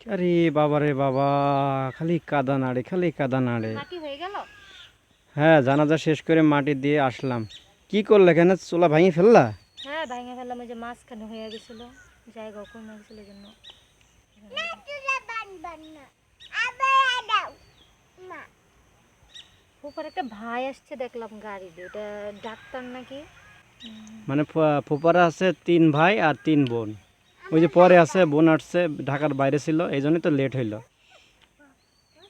আরে বাবা রে বাবা খালি কাদা নাড়ে খালি কাদা নাড়ে। হয়ে গেল? হ্যাঁ জানাজা শেষ করে মাটি দিয়ে আসলাম। কি করলে এখানে? চুলা ভাঙি ফেললা? হ্যাঁ ভেঙে ফেললাম ওই যে মাঝখানে হয়ে গেছিল। জায়গা কমে গেছিল জন্য উপর একটা ভাই আসছে দেখলাম গাড়িতে। ওটা ডাক্তার নাকি? মানে ফুপারা আছে তিন ভাই আর তিন বোন। ওই যে পরে আছে বোন আসছে ঢাকার বাইরে ছিল এই জন্যই তো লেট হইল।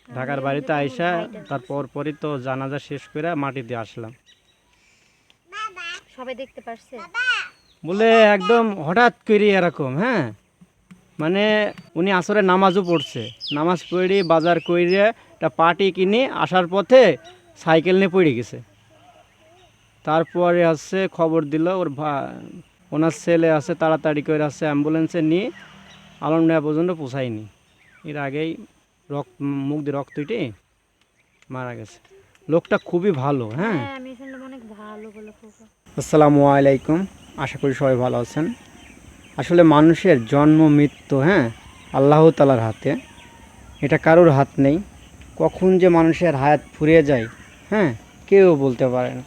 ঢাকার বাড়িতে আইসা তারপর পরই তো জানাজা শেষ করে মাটি দিয়ে আসলাম। সবাই দেখতে পারছে? বলে একদম হঠাৎ করে এরকম হ্যাঁ? মানে উনি আসরে নামাজও পড়ছে। নামাজ পড়ে বাজার করে একটা পাটি কিনে আসার পথে সাইকেল নিয়ে পড়ে গেছে। তারপরে আসছে খবর দিল ওর ভা- ওনার ছেলে আছে তাড়াতাড়ি করে আসছে অ্যাম্বুলেন্সে নিয়ে আলমডাঙ্গা পর্যন্ত পোষায়নি এর আগেই রক্ত মুখ দিয়ে রক্ত উঠে মারা গেছে। লোকটা খুবই ভালো হ্যাঁ? হ্যাঁ আসসালামু আলাইকুম আশা করি সবাই ভালো আছেন। আসলে মানুষের জন্ম মৃত্যু হ্যাঁ আল্লাহ তালার হাতে। এটা কারোর হাত নেই। কখন যে মানুষের হায়াত ফুরিয়ে যায় হ্যাঁ কেউ বলতে পারে না।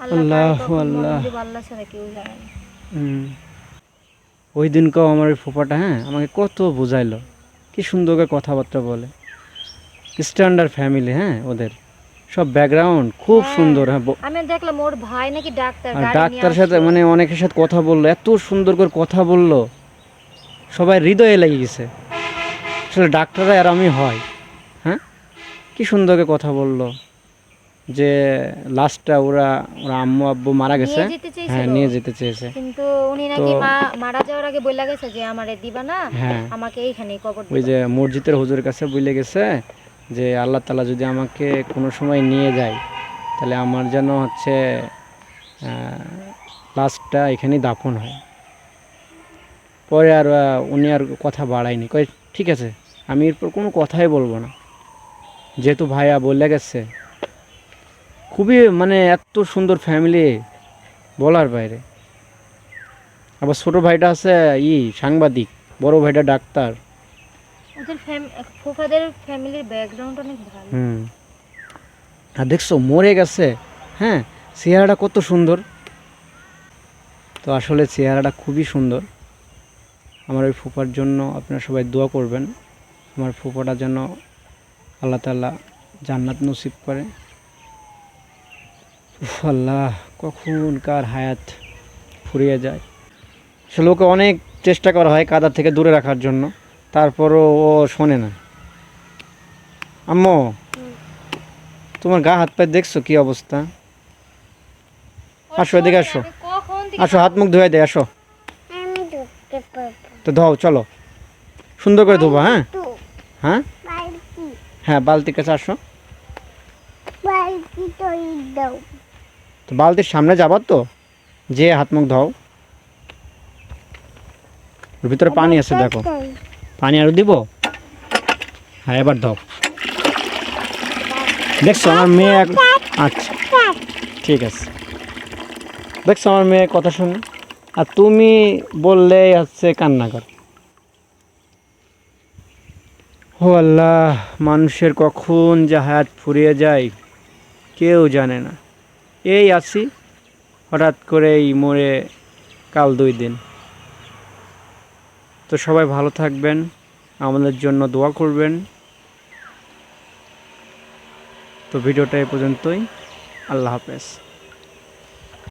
আল্লাহ আল্লাহ, আল্লাহ। ছাড়া কেউ জানে না। ওই দিনকেও আমার ওই ফোপাটা হ্যাঁ আমাকে কত বোঝাইলো। কি সুন্দর করে কথাবার্তা বলে। স্ট্যান্ডার্ড ফ্যামিলি হ্যাঁ ওদের। সব ব্যাকগ্রাউন্ড খুব হ্যাঁ। সুন্দর হ্যাঁ আমি দেখলাম ওর ভাই নাকি ডাক্তার ডাক্তার সাথে মানে অনেকের সাথে কথা বলল এত সুন্দর করে কথা বলল। সবাই হৃদয়ে লেগে গেছে। আসলে ডাক্তাররা আর আমি হয় হ্যাঁ? কি সুন্দর করে কথা বলল। যে লাস্টটা ওরা ওরা আম্মু আব্বু মারা গেছে। হ্যাঁ নিয়ে যেতে চেয়েছে। কিন্তু উনি নাকি মা- মারা যাওয়ার আগে বলে গেছে যে আমারে দিবা না হ্যাঁ। আমাকে এইখানেই কবর ওই যে মসজিদের হুজুরের কাছে বলে গেছে যে আল্লাহ তালা যদি আমাকে কোনো সময় নিয়ে যায় তাহলে আমার যেন হচ্ছে লাস্টটা এখানেই দাফন হয়। পরে আর উনি আর কথা বাড়ায়নি। কয় ঠিক আছে আমি এরপর কোনো কথাই বলব না। যেহেতু ভাইয়া বলে গেছে খুবই মানে এত সুন্দর ফ্যামিলি বলার বাইরে। আবার ছোটো ভাইটা আছে ই সাংবাদিক বড় ভাইটা ডাক্তার। ওদের ফুফাদের ফ্যামিলির ব্যাকগ্রাউন্ড অনেক ভালো। হুম। আর দেখছ মরে গেছে হ্যাঁ? চেহারাটা কত সুন্দর। তো আসলে চেহারাটা খুবই সুন্দর। আমার ওই ফুপার জন্য আপনারা সবাই দোয়া করবেন। আমার ফুপাটা যেন আল্লাহ তাল্লাহ জান্নাত নসিব করে। আল্লাহ কখন কার হায়াত ফুরিয়ে যায়। আসলে ওকে অনেক চেষ্টা করা হয় কাদা থেকে দূরে রাখার জন্য তারপরও ও শোনে না। আম্মু তোমার গা হাত পায়ে দেখছ কি অবস্থা? আসো, এদিকে আসো। আসো হাত মুখ ধুয়ে দে আসো। তো ধোও চলো। সুন্দর করে ধোবা হ্যাঁ? হ্যাঁ? হ্যাঁ বালতির কাছে আসো। বালতি তো দাও। বালতির সামনে যাবার তো? যে হাত মুখ ধোও। ভিতরে পানি আছে দেখো। পানি আরও দিব? হ্যাঁ এবার দাও দেখছ আমার মেয়ে এক- আচ্ছা। ঠিক আছে। দেখছ আমার মেয়ে কথা শুনে। আর তুমি বললেই হচ্ছে কান্না কর। ও আল্লাহ মানুষের কখন যে হায়াত ফুরিয়ে যায় কেউ জানে না। এই আছি। হঠাৎ করে এই মরে কাল দুই দিন। তো সবাই ভালো থাকবেন, আমাদের জন্য দোয়া করবেন। তো ভিডিওটা এ পর্যন্তই। আল্লাহ হাফেজ।